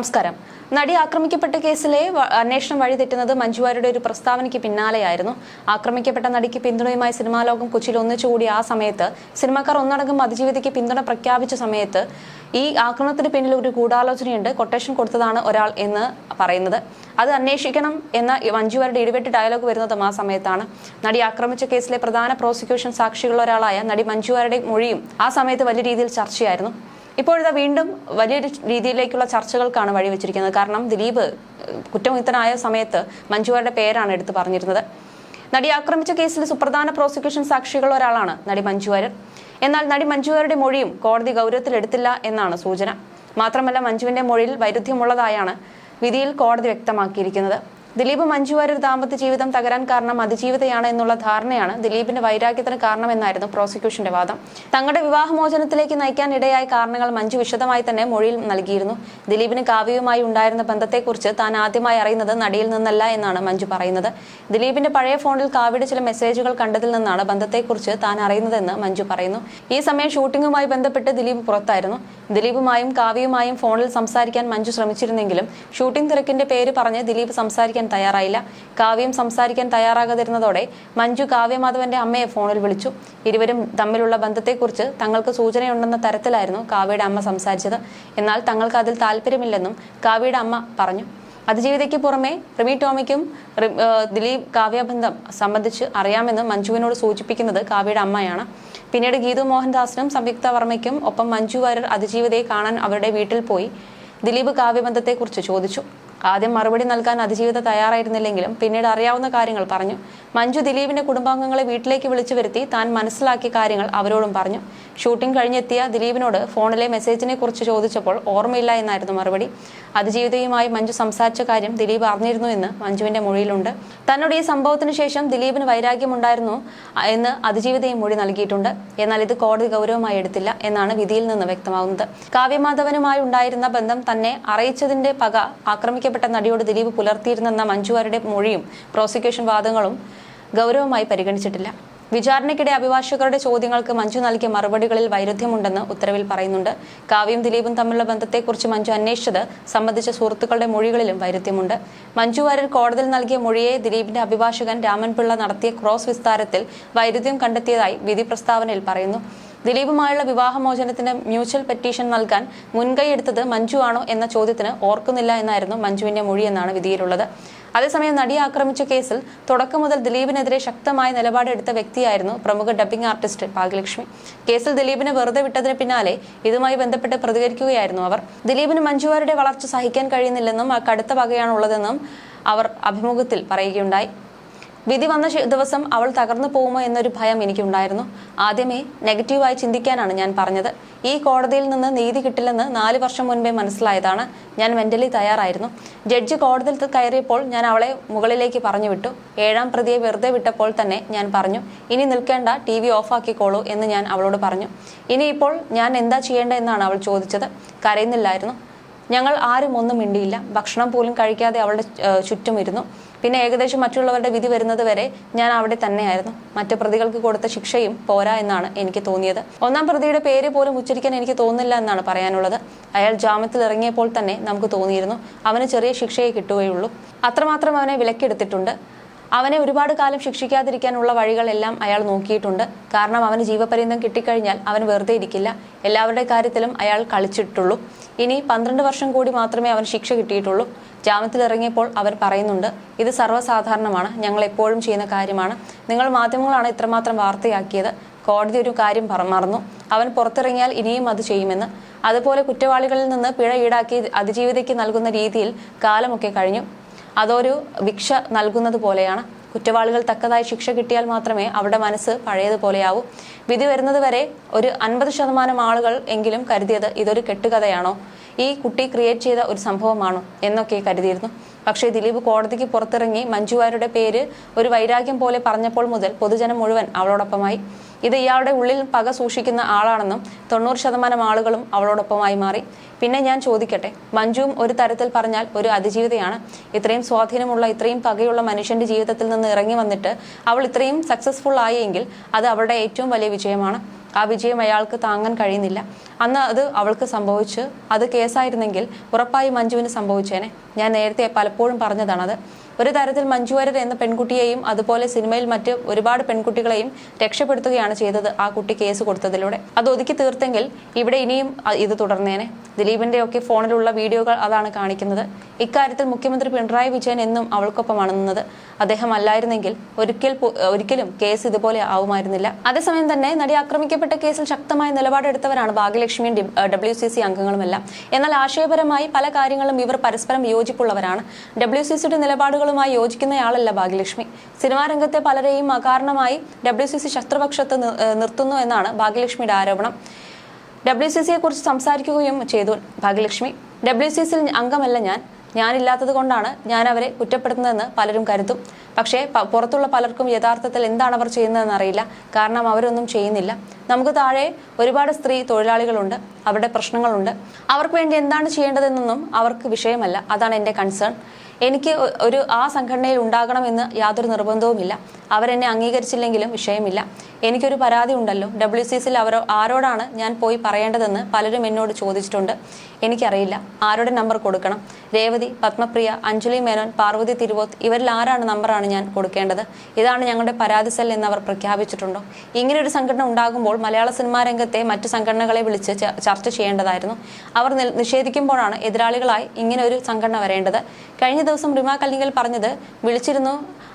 നമസ്കാരം. നടി ആക്രമിക്കപ്പെട്ട കേസിലെ അന്വേഷണം വഴിതെറ്റുന്നത് മഞ്ജുവാരുടെ ഒരു പ്രസ്താവനയ്ക്ക് പിന്നാലെയായിരുന്നു. ആക്രമിക്കപ്പെട്ട നടിക്ക് പിന്തുണയുമായി സിനിമാ ലോകം കൊച്ചിയിൽ ഒന്നിച്ചുകൂടി ആ സമയത്ത് സിനിമാക്കാർ ഒന്നടങ്കം അതിജീവിതയ്ക്ക് പിന്തുണ പ്രഖ്യാപിച്ച സമയത്ത് ഈ ആക്രമണത്തിന് പിന്നിൽ ഒരു ഗൂഢാലോചനയുണ്ട് കൊട്ടേഷൻ കൊടുത്തതാണ് ഒരാൾ എന്ന് പറയുന്നത്. അത് അന്വേഷിക്കണം എന്ന മഞ്ജുവാരുടെ ഇടിവെട്ട് ഡയലോഗ് വരുന്നതും ആ സമയത്താണ്. നടി ആക്രമിച്ച കേസിലെ പ്രധാന പ്രോസിക്യൂഷൻ സാക്ഷികളൊരാളായ നടി മഞ്ജുവാരുടെ മൊഴിയും ആ സമയത്ത് വലിയ രീതിയിൽ ചർച്ചയായിരുന്നു. ഇപ്പോഴിതാ വീണ്ടും വലിയൊരു രീതിയിലേക്കുള്ള ചർച്ചകൾക്കാണ് വഴിവെച്ചിരിക്കുന്നത്. കാരണം ദിലീപ് കുറ്റമുക്തനായ സമയത്ത് മഞ്ജുവാരുടെ പേരാണ് എടുത്തു പറഞ്ഞിരുന്നത്. നടി ആക്രമിച്ച കേസിൽ സുപ്രധാന പ്രോസിക്യൂഷൻ സാക്ഷികൾ ഒരാളാണ് നടി മഞ്ജു വാര്യർ എന്നാൽ നടി മഞ്ജു വാര്യരുടെ മൊഴിയും കോടതി ഗൗരവത്തിലെടുത്തില്ല എന്നാണ് സൂചന. മാത്രമല്ല മഞ്ജുവിന്റെ മൊഴിയിൽ വൈരുദ്ധ്യമുള്ളതായാണ് വിധിയിൽ കോടതി വ്യക്തമാക്കിയിരിക്കുന്നത്. ദിലീപ് മഞ്ജു വാര്യർ ദാമ്പത്യ ജീവിതം തകരാൻ കാരണം അതിജീവിതയാണ് എന്നുള്ള ധാരണയാണ് ദിലീപിന്റെ വൈരാഗ്യത്തിന് കാരണമെന്നായിരുന്നു പ്രോസിക്യൂഷന്റെ വാദം. തങ്ങളുടെ വിവാഹമോചനത്തിലേക്ക് നയിക്കാൻ ഇടയായ കാരണങ്ങൾ മഞ്ജു വിശദമായി തന്നെ മൊഴിയിൽ നൽകിയിരുന്നു. ദിലീപിന് കാവ്യവുമായി ഉണ്ടായിരുന്ന ബന്ധത്തെക്കുറിച്ച് താൻ ആദ്യമായി അറിയുന്നത് നടിയിൽ നിന്നല്ല എന്നാണ് മഞ്ജു പറയുന്നത്. ദിലീപിന്റെ പഴയ ഫോണിൽ കാവ്യയുടെ ചില മെസ്സേജുകൾ കണ്ടതിൽ നിന്നാണ് ബന്ധത്തെക്കുറിച്ച് താൻ അറിയുന്നതെന്ന് മഞ്ജു പറയുന്നു. ഈ സമയം ഷൂട്ടിംഗുമായി ബന്ധപ്പെട്ട് ദിലീപ് പുറത്തായിരുന്നു. ദിലീപുമായും കാവ്യയുമായും ഫോണിൽ സംസാരിക്കാൻ മഞ്ജു ശ്രമിച്ചിരുന്നെങ്കിലും ഷൂട്ടിംഗ് തിരക്കിന്റെ പേര് പറഞ്ഞ് ദിലീപ് സംസാരിക്കാൻ തയ്യാറായില്ല. കാവ്യം സംസാരിക്കാൻ തയ്യാറാകാതിരുന്നതോടെ മഞ്ജു കാവ്യമാധവന്റെ അമ്മയെ ഫോണിൽ വിളിച്ചു. ഇരുവരും തമ്മിലുള്ള ബന്ധത്തെക്കുറിച്ച് തങ്ങൾക്ക് സൂചനയുണ്ടെന്ന തരത്തിലായിരുന്നു കാവ്യയുടെ അമ്മ സംസാരിച്ചത്. എന്നാൽ തങ്ങൾക്ക് അതിൽ താല്പര്യമില്ലെന്നും കാവ്യയുടെ അമ്മ പറഞ്ഞു. അതിജീവിതയ്ക്ക് പുറമെ റിമി ടോമിക്കും ദിലീപ് കാവ്യബന്ധം സംബന്ധിച്ച് അറിയാമെന്ന് മഞ്ജുവിനോട് സൂചിപ്പിക്കുന്നത് കാവ്യയുടെ അമ്മയാണ്. പിന്നീട് ഗീതു മോഹൻദാസിനും സംയുക്ത വർമ്മയ്ക്കും ഒപ്പം മഞ്ജു വാര്യർ അതിജീവിതയെ കാണാൻ അവരുടെ വീട്ടിൽ പോയി. ദിലീപ് കാവ്യബന്ധത്തെക്കുറിച്ച് ചോദിച്ചു. ആദ്യം മറുപടി നൽകാൻ അതിജീവിത തയ്യാറായിരുന്നില്ലെങ്കിലും പിന്നീട് അറിയാവുന്ന കാര്യങ്ങൾ പറഞ്ഞു. മഞ്ജു ദിലീപിന്റെ കുടുംബാംഗങ്ങളെ വീട്ടിലേക്ക് വിളിച്ചു വരുത്തി താൻ മനസ്സിലാക്കിയ കാര്യങ്ങൾ അവരോടും പറഞ്ഞു. ഷൂട്ടിംഗ് കഴിഞ്ഞെത്തിയ ദിലീപിനോട് ഫോണിലെ മെസ്സേജിനെ കുറിച്ച് ചോദിച്ചപ്പോൾ ഓർമ്മയില്ല എന്നായിരുന്നു മറുപടി. അതിജീവിതയുമായി മഞ്ജു സംസാരിച്ച കാര്യം ദിലീപ് അറിഞ്ഞിരുന്നു എന്ന് മഞ്ജുവിന്റെ മൊഴിയിലുണ്ട്. തന്നോട് ഈ സംഭവത്തിന് ശേഷം ദിലീപിന് വൈരാഗ്യമുണ്ടായിരുന്നു എന്ന് അതിജീവിതയും മൊഴി നൽകിയിട്ടുണ്ട്. എന്നാൽ ഇത് കോടതി ഗൗരവമായി എടുത്തില്ല എന്നാണ് വിധിയിൽ നിന്ന് വ്യക്തമാകുന്നത്. കാവ്യമാധവനുമായി ഉണ്ടായിരുന്ന ബന്ധം തന്നെ അറിയിച്ചതിന്റെ പക ആക്രമിക്കപ്പെട്ട നടിയോട് ദിലീപ് പുലർത്തിയിരുന്നെന്ന മഞ്ജുവാരുടെ മൊഴിയും പ്രോസിക്യൂഷൻ വാദങ്ങളും ഗൗരവമായി പരിഗണിച്ചിട്ടില്ല. വിചാരണയ്ക്കിടെ അഭിഭാഷകരുടെ ചോദ്യങ്ങൾക്ക് മഞ്ജു നൽകിയ മറുപടികളിൽ വൈരുദ്ധ്യമുണ്ടെന്ന് ഉത്തരവിൽ പറയുന്നുണ്ട്. കാവ്യം ദിലീപും തമ്മിലുള്ള ബന്ധത്തെക്കുറിച്ച് മഞ്ജു അന്വേഷിച്ചത് സംബന്ധിച്ച സുഹൃത്തുക്കളുടെ മൊഴികളിലും വൈരുദ്ധ്യമുണ്ട്. മഞ്ജു വാര്യർ കോടതിയിൽ നൽകിയ മൊഴിയെ ദിലീപിന്റെ അഭിഭാഷകൻ രാമൻപിള്ള നടത്തിയ ക്രോസ് വിസ്താരത്തിൽ വൈരുദ്ധ്യം കണ്ടെത്തിയതായി വിധി പ്രസ്താവനയിൽ പറയുന്നു. ദിലീപുമായുള്ള വിവാഹമോചനത്തിന് മ്യൂച്വൽ പെറ്റീഷൻ നൽകാൻ മുൻകൈയെടുത്തത് മഞ്ജു ആണോ എന്ന ചോദ്യത്തിന് ഓർക്കുന്നില്ല എന്നായിരുന്നു മഞ്ജുവിന്റെ മൊഴി എന്നാണ് വിധിയിലുള്ളത്. അതേസമയം നടിയെ ആക്രമിച്ച കേസിൽ തുടക്കം മുതൽ ദിലീപിനെതിരെ ശക്തമായ നിലപാടെടുത്ത വ്യക്തിയായിരുന്നു പ്രമുഖ ഡബ്ബിംഗ് ആർട്ടിസ്റ്റ് ഭാഗ്യലക്ഷ്മി. കേസിൽ ദിലീപിനെ വെറുതെ വിട്ടതിന് പിന്നാലെ ഇതുമായി ബന്ധപ്പെട്ട് പ്രതികരിക്കുകയായിരുന്നു അവർ. ദിലീപിന് മഞ്ജുവാരുടെ വളർച്ച സഹിക്കാൻ കഴിയുന്നില്ലെന്നും കടുത്ത പകയാണുള്ളതെന്നും അവർ അഭിമുഖത്തിൽ പറയുകയുണ്ടായി. വിധി വന്ന ദിവസം അവൾ തകർന്നു പോകുമോ എന്നൊരു ഭയം എനിക്കുണ്ടായിരുന്നു. ആദ്യമേ നെഗറ്റീവായി ചിന്തിക്കാനാണ് ഞാൻ പറഞ്ഞത്. ഈ കോടതിയിൽ നിന്ന് നീതി കിട്ടില്ലെന്ന് നാല് വർഷം മുൻപേ മനസ്സിലായതാണ്. ഞാൻ മെന്റലി തയ്യാറായിരുന്നു. ജഡ്ജ് കോടതിയിൽ കയറിയപ്പോൾ ഞാൻ അവളെ മുകളിലേക്ക് പറഞ്ഞു വിട്ടു ഏഴാം പ്രതിയെ വെറുതെ വിട്ടപ്പോൾ തന്നെ ഞാൻ പറഞ്ഞു ഇനി നിൽക്കേണ്ട ടി വി ഓഫാക്കിക്കോളൂ എന്ന് ഞാൻ അവളോട് പറഞ്ഞു. ഇനിയിപ്പോൾ ഞാൻ എന്താ ചെയ്യേണ്ടതെന്നാണ് അവൾ ചോദിച്ചത്. കരയുന്നില്ലായിരുന്നു. ഞങ്ങൾ ആരും ഒന്നും മിണ്ടിയില്ല. ഭക്ഷണം പോലും കഴിക്കാതെ അവളുടെ ചുറ്റുമിരുന്നു. പിന്നെ ഏകദേശം മറ്റുള്ളവരുടെ വിധി വരുന്നത് വരെ ഞാൻ അവിടെ തന്നെയായിരുന്നു. മറ്റു പ്രതികൾക്ക് കൊടുത്ത ശിക്ഷയും പോരാ എന്നാണ് എനിക്ക് തോന്നിയത്. ഒന്നാം പ്രതിയുടെ പേര് പോലും ഉച്ചരിക്കാൻ എനിക്ക് തോന്നില്ല എന്നാണ് പറയാനുള്ളത്. അയാൾ ജാമ്യത്തിൽ ഇറങ്ങിയപ്പോൾ തന്നെ നമുക്ക് തോന്നിയിരുന്നു. അവന് ചെറിയ ശിക്ഷയെ കിട്ടുകയുള്ളൂ. അത്രമാത്രം അവനെ വിലക്കെടുത്തിട്ടുണ്ട്. അവനെ ഒരുപാട് കാലം ശിക്ഷിക്കാതിരിക്കാനുള്ള വഴികളെല്ലാം അയാൾ നോക്കിയിട്ടുണ്ട്. കാരണം അവന് ജീവപര്യന്തം കിട്ടിക്കഴിഞ്ഞാൽ അവൻ വെറുതെ ഇരിക്കില്ല. എല്ലാവരുടെ കാര്യത്തിലും അയാൾ കളിച്ചിട്ടുള്ളൂ. ഇനി പന്ത്രണ്ട് വർഷം കൂടി മാത്രമേ അവൻ ശിക്ഷ കിട്ടിയിട്ടുള്ളൂ. ജാമ്യത്തിൽ ഇറങ്ങിയപ്പോൾ അവർ പറയുന്നുണ്ട് ഇത് സർവസാധാരണമാണ്. ഞങ്ങൾ എപ്പോഴും ചെയ്യുന്ന കാര്യമാണ്. നിങ്ങൾ മാധ്യമങ്ങളാണ് ഇത്രമാത്രം വാർത്തയാക്കിയത്. കോടതി ഒരു കാര്യം മറന്നു. അവൻ പുറത്തിറങ്ങിയാൽ ഇനിയും അത് ചെയ്യുമെന്ന്. അതുപോലെ കുറ്റവാളികളിൽ നിന്ന് പിഴ ഈടാക്കി അതിജീവിതയ്ക്ക് നൽകുന്ന രീതിയിൽ കാലമൊക്കെ കഴിഞ്ഞു. അതൊരു ഭിക്ഷ നൽകുന്നത് പോലെയാണ്. കുറ്റവാളികൾ തക്കതായി ശിക്ഷ കിട്ടിയാൽ മാത്രമേ അവരുടെ മനസ്സ് പഴയതുപോലെയാവൂ. വിധി വരുന്നത് വരെ ഒരു അൻപത് ശതമാനം ആളുകൾ എങ്കിലും കരുതിയത് ഇതൊരു കെട്ടുകഥയാണോ? ഈ കുട്ടി ക്രിയേറ്റ് ചെയ്ത ഒരു സംഭവമാണോ എന്നൊക്കെ കരുതിയിരുന്നു. പക്ഷേ ദിലീപ് കോടതിക്ക് പുറത്തിറങ്ങി മഞ്ജുവാരുടെ പേര് ഒരു വൈരാഗ്യം പോലെ പറഞ്ഞപ്പോൾ മുതൽ പൊതുജനം മുഴുവൻ അവളോടൊപ്പമായി. ഇത് ഇയാളുടെ ഉള്ളിൽ പക സൂക്ഷിക്കുന്ന ആളാണെന്നും തൊണ്ണൂറ് ശതമാനം ആളുകളും അവളോടൊപ്പമായി മാറി. പിന്നെ ഞാൻ ചോദിക്കട്ടെ മഞ്ജുവും ഒരു തരത്തിൽ പറഞ്ഞാൽ ഒരു അതിജീവിതയാണ്. ഇത്രയും സ്വാധീനമുള്ള ഇത്രയും പകയുള്ള മനുഷ്യന്റെ ജീവിതത്തിൽ നിന്ന് ഇറങ്ങി വന്നിട്ട് അവൾ ഇത്രയും സക്സസ്ഫുൾ ആയെങ്കിൽ അത് അവളുടെ ഏറ്റവും വലിയ വിജയമാണ്. ആ വിജയം അയാൾക്ക് താങ്ങാൻ കഴിയുന്നില്ല. അന്ന് അത് അവൾക്ക് സംഭവിച്ചു അത് കേസായിരുന്നെങ്കിൽ ഉറപ്പായി മഞ്ജുവിന് സംഭവിച്ചേനെ. ഞാൻ നേരത്തെ പലപ്പോഴും പറഞ്ഞതാണത്. ഒരു തരത്തിൽ മഞ്ജു വാര്യർ എന്ന പെൺകുട്ടിയെയും അതുപോലെ സിനിമയിൽ മറ്റ് ഒരുപാട് പെൺകുട്ടികളെയും രക്ഷപ്പെടുത്തുകയാണ് ചെയ്തത് ആ കുട്ടി കേസ് കൊടുത്തതിലൂടെ. അത് ഒതുക്കി തീർത്തെങ്കിൽ ഇവിടെ ഇനിയും ഇത് തുടർന്നേനെ. ദിലീപിന്റെ ഒക്കെ ഫോണിലുള്ള വീഡിയോകൾ അതാണ് കാണിക്കുന്നത്. ഇക്കാര്യത്തിൽ മുഖ്യമന്ത്രി പിണറായി വിജയൻ എന്നും അവൾക്കൊപ്പമാണ് നിന്നത് അദ്ദേഹം അല്ലായിരുന്നെങ്കിൽ ഒരിക്കൽ ഒരിക്കലും കേസ് ഇതുപോലെ ആവുമായിരുന്നില്ല. അതേസമയം തന്നെ നടി ആക്രമിക്കപ്പെട്ട കേസിൽ ശക്തമായ നിലപാടെടുത്തവരാണ് ഭാഗ്യലക്ഷ്മിയും ഡബ്ല്യു സി സി അംഗങ്ങളുമെല്ലാം. എന്നാൽ ആശയപരമായി പല കാര്യങ്ങളും ഇവർ പരസ്പരം യോജിപ്പുള്ളവരാണ്. ഡബ്ല്യു സി സിയുടെ നിലപാടുകളുമായി യോജിക്കുന്നയാളല്ല ഭാഗ്യലക്ഷ്മി. സിനിമാ രംഗത്തെ പലരെയും അകാരണമായി ഡബ്ല്യു സി സി ശത്രുപക്ഷത്ത് നിർത്തുന്നു എന്നാണ് ഭാഗ്യലക്ഷ്മിയുടെ ആരോപണം. ഡബ്ല്യു സി സിയെ കുറിച്ച് സംസാരിക്കുകയും ചെയ്തു ഭാഗ്യലക്ഷ്മി. ഡബ്ല്യു സി സിയിൽ അംഗമല്ല ഞാൻ. ഞാനില്ലാത്തത് കൊണ്ടാണ് ഞാൻ അവരെ കുറ്റപ്പെടുത്തുന്നതെന്ന് പലരും കരുതും. പക്ഷേ പുറത്തുള്ള പലർക്കും യഥാർത്ഥത്തിൽ എന്താണ് അവർ ചെയ്യുന്നതെന്ന് അറിയില്ല. കാരണം അവരൊന്നും ചെയ്യുന്നില്ല. നമുക്ക് താഴെ ഒരുപാട് സ്ത്രീ തൊഴിലാളികളുണ്ട്. അവരുടെ പ്രശ്നങ്ങളുണ്ട്. അവർക്ക് വേണ്ടി എന്താണ് ചെയ്യേണ്ടതെന്നൊന്നും അവർക്ക് വിഷയമല്ല. അതാണ് എന്റെ കൺസേൺ. എനിക്ക് ഒരു ആ സംഘടനയിൽ ഉണ്ടാകണമെന്ന് യാതൊരു നിർബന്ധവുമില്ല. അവരെന്നെ അംഗീകരിച്ചില്ലെങ്കിലും വിഷയമില്ല. എനിക്കൊരു പരാതി ഉണ്ടല്ലോ. ഡബ്ല്യു സി സിയിൽ അവരോ ആരോടാണ് ഞാൻ പോയി പറയേണ്ടതെന്ന് പലരും എന്നോട് ചോദിച്ചിട്ടുണ്ട്. എനിക്കറിയില്ല. ആരുടെ നമ്പർ കൊടുക്കണം? രേവതി പത്മപ്രിയ അഞ്ജലി മേനോൻ പാർവതി തിരുവോത്ത് ഇവരിൽ ആരാണ് നമ്പറാണ് ഞാൻ കൊടുക്കേണ്ടത്? ഇതാണ് ഞങ്ങളുടെ പരാതി സെൽ എന്ന് അവർ പ്രഖ്യാപിച്ചിട്ടുണ്ടോ? ഇങ്ങനെ ഒരു സംഘടന ഉണ്ടാകുമ്പോൾ മലയാള സിനിമാ രംഗത്തെ മറ്റു സംഘടനകളെ വിളിച്ച് ചർച്ച ചെയ്യേണ്ടതായിരുന്നു. അവർ നിഷേധിക്കുമ്പോഴാണ് എതിരാളികളായി ഇങ്ങനെ ഒരു സംഘടന വരേണ്ടത്. കഴിഞ്ഞ ദിവസം റിമ കല്ലിങ്കൽ പറഞ്ഞത് വിളിച്ചിരുന്നു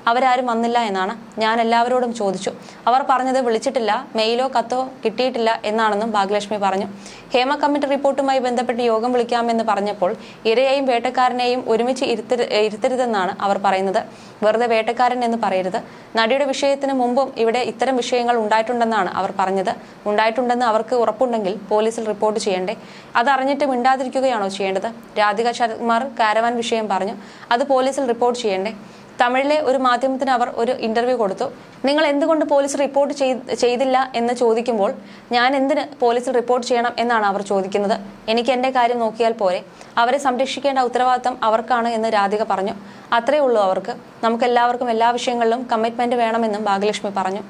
അവരാരും വന്നില്ല എന്നാണ്. ഞാൻ എല്ലാവരോടും ചോദിച്ചു. അവർ പറഞ്ഞത് വിളിച്ചിട്ടില്ല മെയിലോ കത്തോ കിട്ടിയിട്ടില്ല എന്നാണെന്നും ഭാഗ്യലക്ഷ്മി പറഞ്ഞു. ഹേമ കമ്മിറ്റി റിപ്പോർട്ടുമായി ബന്ധപ്പെട്ട് യോഗം വിളിക്കാമെന്ന് പറഞ്ഞപ്പോൾ ഇരയെയും വേട്ടക്കാരനെയും ഒരുമിച്ച് ഇരുത്തരു ഇരുത്തരുതെന്നാണ് അവർ പറയുന്നത്. വെറുതെ വേട്ടക്കാരൻ എന്ന് പറയരുത്. നടിയുടെ വിഷയത്തിന് മുമ്പും ഇവിടെ ഇത്തരം വിഷയങ്ങൾ ഉണ്ടായിട്ടുണ്ടെന്നാണ് അവർ പറഞ്ഞത്. ഉണ്ടായിട്ടുണ്ടെന്ന് അവർക്ക് ഉറപ്പുണ്ടെങ്കിൽ പോലീസിൽ റിപ്പോർട്ട് ചെയ്യണ്ടേ. അതറിഞ്ഞിട്ട് മിണ്ടാതിരിക്കുകയാണോ ചെയ്യേണ്ടത്? രാധിക ശരത്കുമാർ കാരവാൻ വിഷയം പറഞ്ഞു. അത് പോലീസിൽ റിപ്പോർട്ട് ചെയ്യണ്ടേ? തമിഴിലെ ഒരു മാധ്യമത്തിന് അവർ ഒരു ഇന്റർവ്യൂ കൊടുത്തു. നിങ്ങൾ എന്തുകൊണ്ട് പോലീസ് റിപ്പോർട്ട് ചെയ്തില്ല എന്ന് ചോദിക്കുമ്പോൾ ഞാൻ എന്തിന് പോലീസിൽ റിപ്പോർട്ട് ചെയ്യണം എന്നാണ് അവർ ചോദിക്കുന്നത്. എനിക്ക് എന്റെ കാര്യം നോക്കിയാൽ പോരെ. അവരെ സംരക്ഷിക്കേണ്ട ഉത്തരവാദിത്തം അവർക്കാണ് എന്ന് രാധിക പറഞ്ഞു. അത്രയേ ഉള്ളൂ അവർക്ക്. നമുക്ക് എല്ലാവർക്കും എല്ലാ വിഷയങ്ങളിലും കമ്മിറ്റ്മെന്റ് വേണമെന്നും ഭാഗ്യലക്ഷ്മി പറഞ്ഞു.